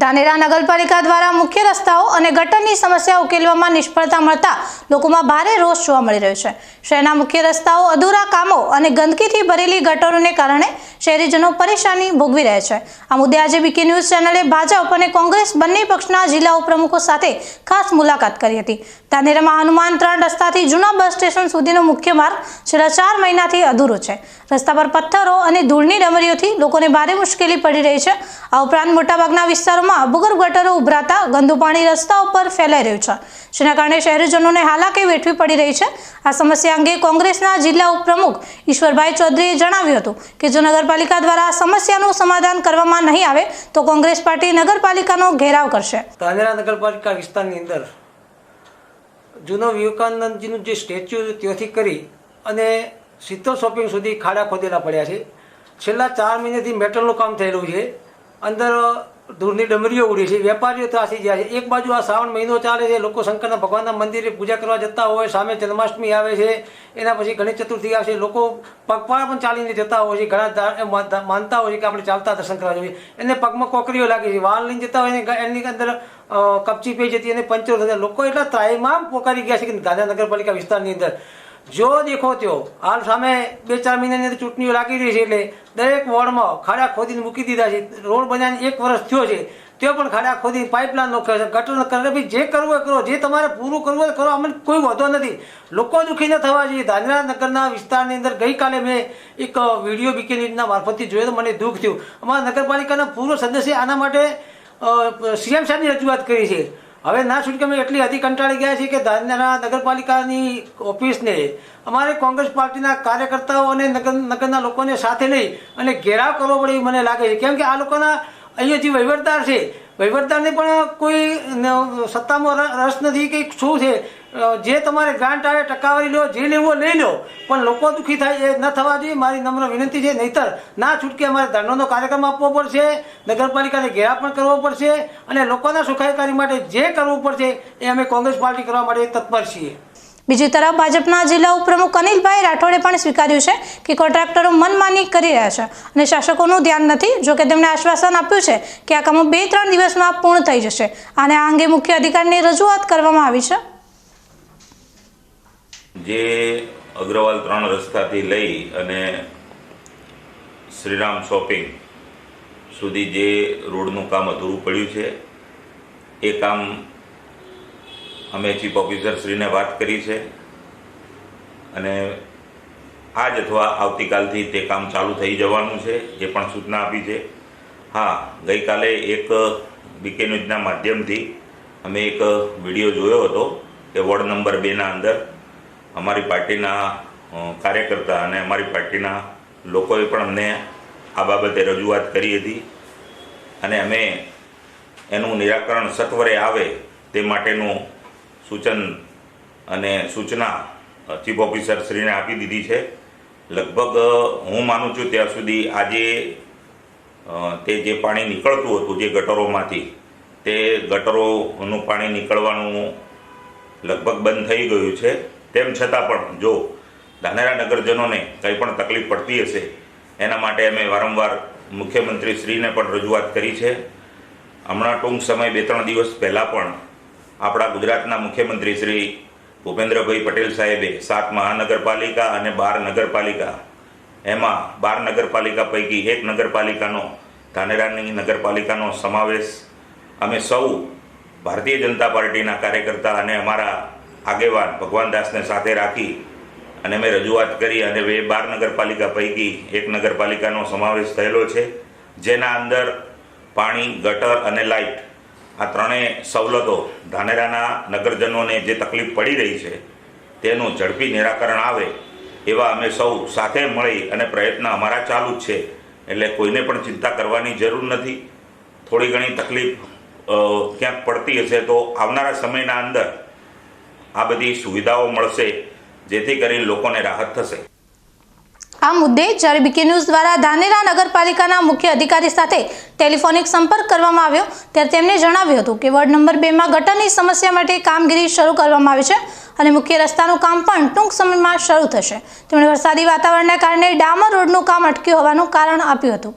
ધાનેરા નગરપાલિકા દ્વારા મુખ્ય રસ્તાઓ અને ગટરની સમસ્યા ઉકેલવામાં નિષ્ફળતા મળતા લોકોમાં ભારે રોષ જોવા મળી રહ્યો છે. શહેરના મુખ્ય રસ્તાઓ અધૂરા કામો અને ગંદકીથી ભરેલી ગટરોને કારણે શહેરીજનો પરેશાની ભોગવી રહ્યા છે. આ મુદ્દે આજે બીકે ન્યૂઝ ચેનલે ભાજપ અને કોંગ્રેસ બંને પક્ષના જિલ્લા ઉપપ્રમુખો સાથે ખાસ મુલાકાત કરી હતી. ધાનેરામાં હનુમાન ત્રણ રસ્તાથી જૂના બસ સ્ટેશન સુધીનો મુખ્ય માર્ગ છેલ્લા ચાર મહિનાથી અધૂરો છે. રસ્તા પર પથ્થરો અને ધૂળની ડમરીઓથી લોકોને ભારે મુશ્કેલી પડી રહી છે. આ ઉપરાંત મોટાભાગના વિસ્તારોમાં ભૂગર્ભ ગટરો ઉભરાતા ગંદુ પાણી રસ્તા ઉપર ફેલાઈ રહ્યું છે. જેના કારણે શહેરીજનોને હાલાકી વેઠવી પડી રહી છે. આ સમસ્યા અંગે કોંગ્રેસના જિલ્લા ઉપપ્રમુખ ઈશ્વરભાઈ ચૌધરીએ જણાવ્યું હતું કે જો નગરપાલિકા દ્વારા સમસ્યાનું સમાધાન કરવામાં નહીં આવે તો કોંગ્રેસ પાર્ટી નગરપાલિકાનો ઘેરાવ કરશે. ધાનેરા નગરપાલિકા વિસ્તારની અંદર જૂનો વિવેકાનંદજીનું જે સ્ટેચ્યુ ત્યાંથી કરી અને સિત્તોર શોપિંગ સુધી ખાડા ખોદેલા પડ્યા છે. છેલ્લા ચાર મહિનાથી મેટલનું કામ થયેલું છે. અંદર ધૂળની ડમરીઓ ઉડી છે, વેપારીઓ ત્રાસી ગયા છે. એક બાજુ આ શ્રાવણ મહિનો ચાલે છે, લોકો શંકરના ભગવાનના મંદિરે પૂજા કરવા જતા હોય, સામે જન્માષ્ટમી આવે છે, એના પછી ગણેશ ચતુર્થી આવે છે. લોકો પગપાળા પણ ચાલીને જતા હોય છે. ઘણા માનતા- હોય છે કે આપણે ચાલતા દર્શન કરવા જોઈએ. એને પગમાં કોકરીઓ લાગે છે. વાહન લઈને જતા હોય એને એની અંદર કપચી પી જતી અને પંચર થતા લોકો એટલા ત્રાયમાં પોકારી ગયા છે કે ગાંધીનગર પાલિકા વિસ્તારની અંદર. જો દેખો ત્યો હાલ સામે બે ચાર મહિનાની અંદર ચૂંટણીઓ લાગી રહી છે એટલે દરેક વોર્ડમાં ખાડા ખોદીને મૂકી દીધા છે. રોડ બનાવીને એક વર્ષ થયો છે, ત્યાં પણ ખાડા ખોદી છે. ગટર કરે, ભાઈ જે કરવું હોય કરો, જે તમારે પૂરું કરવું હોય કરો અમને કોઈ વાંધો નથી. લોકો દુઃખી ન થવા જોઈએ. ધાંગરા નગરના વિસ્તારની અંદર ગઈકાલે મેં એક વીડિયો બીકે ન્યૂઝના મારફતથી જોયો તો મને દુઃખ થયું. અમારા નગરપાલિકાના પૂર્વ સદસ્ય આના માટે સીએમ સાહેબની રજૂઆત કરી છે. હવે ના છૂટકે અમે એટલી હદી કંટાળી ગયા છીએ કે ધાનેરા નગરપાલિકાની ઓફિસને, અમારે કોંગ્રેસ પાર્ટીના કાર્યકર્તાઓ અને નગર, નગરના લોકોને સાથે લઈ અને ઘેરાવ કરવો પડે એવું મને લાગે છે. કેમ કે આ લોકોના અહીંયા જે વહીવટદાર છે, વહીવટદારને પણ કોઈ સત્તામાં રસ નથી કે શું છે. જે તમારે ગ્રાન્ટ આવે ટકાવારી લો, જે લેવો લઈ લો. પણ લોકો દુઃખી થાય એ ન થવા જોઈએ મારી નમ્ર વિનંતી છે, નહીતર ના છૂટકે અમારે ધરણોનો કાર્યક્રમ આપવો પડશે, નગરપાલિકાને ઘેરા પણ કરવો પડશે અને લોકોના સુખાકારી માટે જે કરવું પડશે, એ અમે કોંગ્રેસ પાર્ટી કરવા માટે તત્પર છીએ. બીજી તરફ ભાજપના જિલ્લા ઉપપ્રમુખ અનિલભાઈ રાઠોડે પણ સ્વીકાર્યું છે કે કોન્ટ્રાક્ટરો મનમાની કરી રહ્યા છે અને શાસકોનું ધ્યાન નથી, જોકે તેમણે આશ્વાસન આપ્યું છે કે આ કામો બે ત્રણ દિવસમાં પૂર્ણ થઈ જશે. અને આ અંગે મુખ્ય અધિકારીને રજૂઆત કરવામાં આવી છે. જે અગ્રવાલ ત્રણ રસ્તાથી લઈ અને શ્રીરામ શોપિંગ સુધી જે રોડનું કામ અધૂરું પડ્યું છે, એ કામ અમે ચીફ ઓફિસર શ્રીને વાત કરી છે અને આજ અથવા આવતીકાલથી તે કામ ચાલુ થઈ જવાનું છે એ પણ સૂચના આપી છે. હા, ગઈકાલે એક બીકે ન્યૂઝના માધ્યમથી અમે એક વીડિયો જોયો હતો કે વોર્ડ નંબર બેના અંદર. અમારી પાર્ટીના કાર્યકર્તા અને અમારી પાર્ટીના લોકોએ પણ અમને આ બાબતે રજૂઆત કરી હતી અને અમે એનું નિરાકરણ સત્વરે આવે તે માટેનું સૂચન અને સૂચના ચીફ ઓફિસર શ્રીને આપી દીધી છે. લગભગ હું માનું છું ત્યાં સુધી આજે તે જે પાણી નીકળતું હતું, જે ગટરોમાંથી, તે ગટરોનું પાણી નીકળવાનું લગભગ બંધ થઈ ગયું છે. તેમ છતાં પણ જો ધાનેરા નગરજનોને કંઈ પણ તકલીફ પડતી હશે, એના માટે અમે વારંવાર મુખ્યમંત્રી શ્રીને પણ રજૂઆત કરી છે. હમણાં ટૂંક સમય બે ત્રણ દિવસ પહેલાં પણ આપણા ગુજરાતના મુખ્યમંત્રી શ્રી ભૂપેન્દ્રભાઈ પટેલ સાહેબે સાત મહાનગરપાલિકા અને બાર નગરપાલિકા, એમાં બાર નગરપાલિકા પૈકી એક નગરપાલિકાનો, ધાનેરાની નગરપાલિકાનો સમાવેશ, અમે સૌ ભારતીય જનતા પાર્ટીના કાર્યકર્તા અને અમારા આગેવાન ભગવાન દાસને સાથે રાખી અને મેં રજૂઆત કરી અને એ બાર નગરપાલિકા પૈકી એક નગરપાલિકાનો સમાવેશ થયેલો છે, જેના અંદર પાણી, ગટર અને લાઇટ આ ત્રણેય સવલતો ધાનેરાના નગરજનોને જે તકલીફ પડી રહી છે તેનું ઝડપી નિરાકરણ આવે એવા અમે સૌ સાથે મળી અને પ્રયત્ન અમારા ચાલુ જ છે. એટલે કોઈને પણ ચિંતા કરવાની જરૂર નથી. થોડી ઘણી તકલીફ ક્યાંક પડતી હશે તો આવનારા સમયના અંદર આ બધી સુવિધાઓ મળશે, જેથી કરીને લોકોને રાહત થશે. આ મુદ્દે જ્યારે બીકે ન્યૂઝ દ્વારા ધાનેરા નગરપાલિકાના મુખ્ય અધિકારી સાથે ટેલિફોનિક સંપર્ક કરવામાં આવ્યો. ત્યારે તેમણે જણાવ્યું હતું કે વોર્ડ નંબર બેમાં ગટરની સમસ્યા માટે કામગીરી શરૂ કરવામાં આવી છે અને મુખ્ય રસ્તાનું કામ પણ ટૂંક સમયમાં શરૂ થશે. તેમણે વરસાદી વાતાવરણના કારણે ડામર રોડનું કામ અટક્યું હોવાનું કારણ આપ્યું હતું.